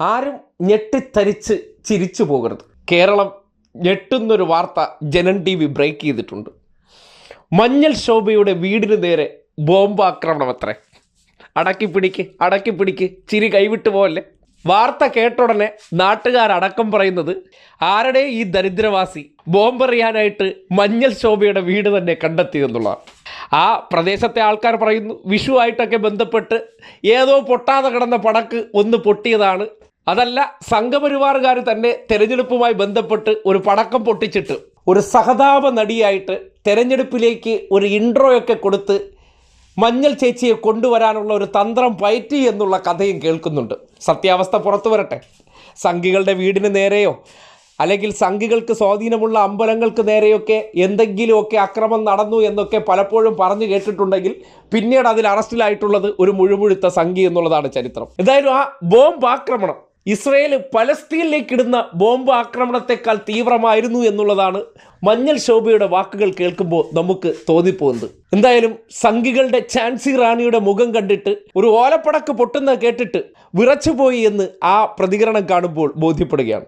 ആരും ഞെട്ടിത്തരിച്ച് ചിരിച്ചു പോകരുത്. കേരളം ഞെട്ടുന്നൊരു വാർത്ത ജനൻ ടി വി ബ്രേക്ക് ചെയ്തിട്ടുണ്ട്. മഞ്ഞൾ ശോഭയുടെ വീടിന് നേരെ ബോംബാക്രമണം അത്രേ അടക്കി പിടിക്ക് അടക്കി പിടിക്ക് ചിരി കൈവിട്ടു പോകല്ലേ വാർത്ത കേട്ടുടനെ നാട്ടുകാരടക്കം പറയുന്നത് ആരുടെ ഈ ദരിദ്രവാസി ബോംബെറിയാനായിട്ട് മഞ്ഞൾ ശോഭയുടെ വീട് തന്നെ കണ്ടെത്തി എന്നുള്ളതാണ്. ആ പ്രദേശത്തെ ആൾക്കാർ പറയുന്നു വിഷുവായിട്ടൊക്കെ ബന്ധപ്പെട്ട് ഏതോ പൊട്ടാതെ കിടന്ന പടക്ക് ഒന്ന് പൊട്ടിയതാണ് അതല്ല സംഘപരിവാറുകാർ തന്നെ തെരഞ്ഞെടുപ്പുമായി ബന്ധപ്പെട്ട് ഒരു പടക്കം പൊട്ടിച്ചിട്ട് ഒരു സഹതാപ നടിയായിട്ട് തെരഞ്ഞെടുപ്പിലേക്ക് ഒരു ഇൻട്രോയൊക്കെ കൊടുത്ത് മഞ്ഞൾ ചേച്ചിയെ കൊണ്ടുവരാനുള്ള ഒരു തന്ത്രം പയറ്റി എന്നുള്ള കഥയും കേൾക്കുന്നുണ്ട്. സത്യാവസ്ഥ പുറത്തു വരട്ടെ. സംഘികളുടെ വീടിന് നേരെയോ അല്ലെങ്കിൽ സംഘികൾക്ക് സ്വാധീനമുള്ള അമ്പലങ്ങൾക്ക് നേരെയൊക്കെ എന്തെങ്കിലുമൊക്കെ അക്രമം നടന്നു എന്നൊക്കെ പലപ്പോഴും പറഞ്ഞു കേട്ടിട്ടുണ്ടെങ്കിൽ പിന്നീട് അതിൽ അറസ്റ്റിലായിട്ടുള്ളത് ഒരു മുഴുമുഴുത്ത സംഘി എന്നുള്ളതാണ് ചരിത്രം. എന്തായാലും ആ ബോംബ് ആക്രമണം ഇസ്രയേൽ പലസ്തീനിലേക്ക് ഇടുന്ന ബോംബ് ആക്രമണത്തെക്കാൾ തീവ്രമായിരുന്നു എന്നുള്ളതാണ് മഞ്ഞൾ ശോഭയുടെ വാക്കുകൾ കേൾക്കുമ്പോൾ നമുക്ക് തോന്നിപ്പോകുന്നത്. എന്തായാലും സംഘികളുടെ ചാൻസി റാണിയുടെ മുഖം കണ്ടിട്ട് ഒരു ഓലപ്പടക്ക് പൊട്ടുന്ന കേട്ടിട്ട് വിറച്ചുപോയി എന്ന് ആ പ്രതികരണം കാണുമ്പോൾ ബോധ്യപ്പെടുകയാണ്.